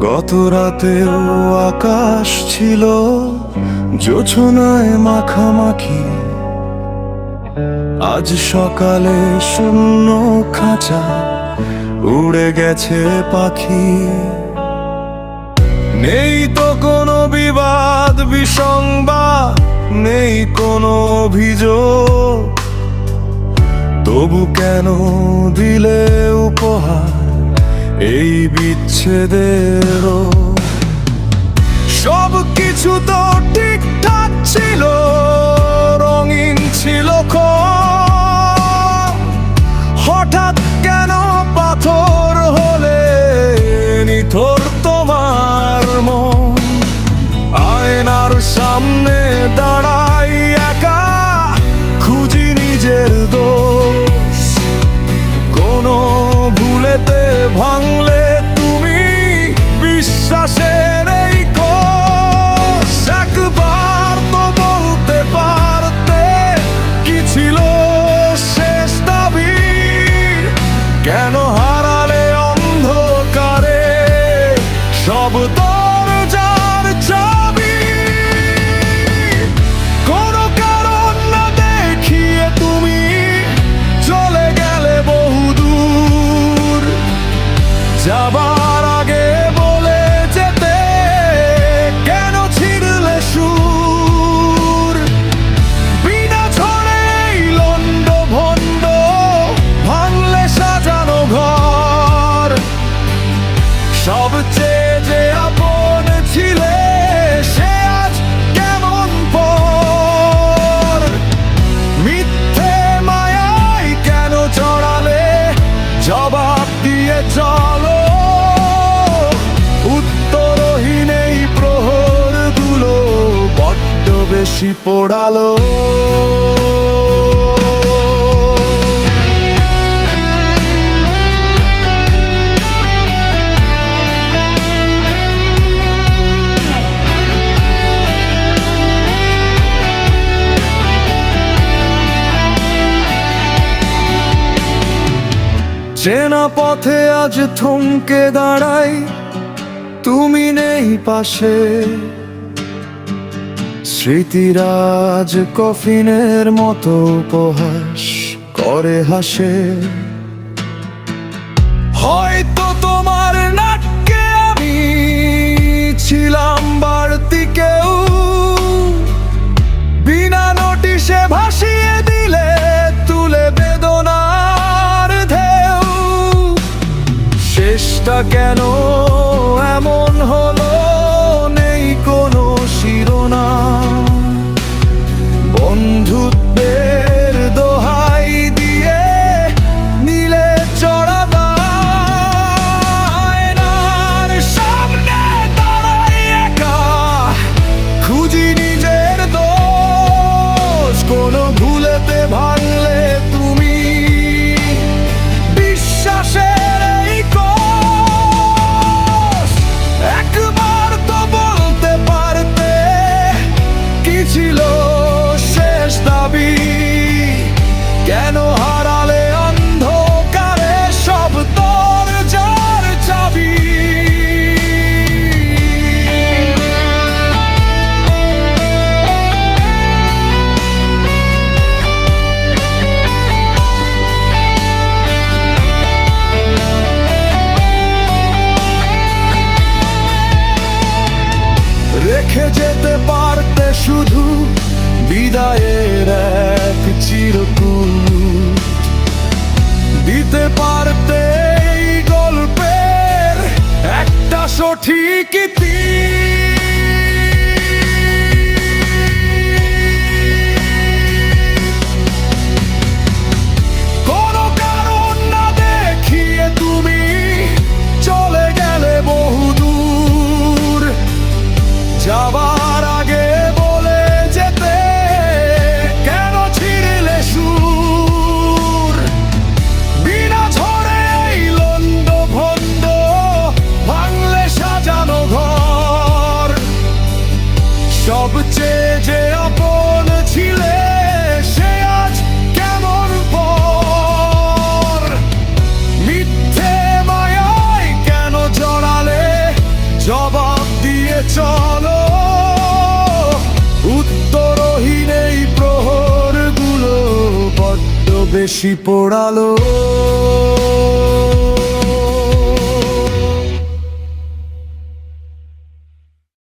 গত রাতেও আকাশ ছিল জোছনায় মাখামাখি। আজ সকালে শূন্য খাঁচা উড়ে গেছে পাখি। নেই তো কোনো বিবাদ, বিসংবাদ, নেই কোনো অভিযোগ। তবু কেন দিলে উপহার? এই বিচ্ছেদেরও সব কিছু তো ঠিকঠাক ছিল, রঙিন ছিল হঠাৎ কেন পাথর হলে নিথর তোমার মন? আয়নার সামনে দাঁড়া 忘了 double হাসি পোড়ালো। চেনা পথে আজ থমকে দাঁড়াই তুমি নেই পাশে। স্মৃতিরাজ কফিনের মতো উপহাস করে হাসে। হৃদয়ের এক চিরকুল। দিতে পারতে গল্পের একটা সঠিক তীর বেশি পোড়ালো।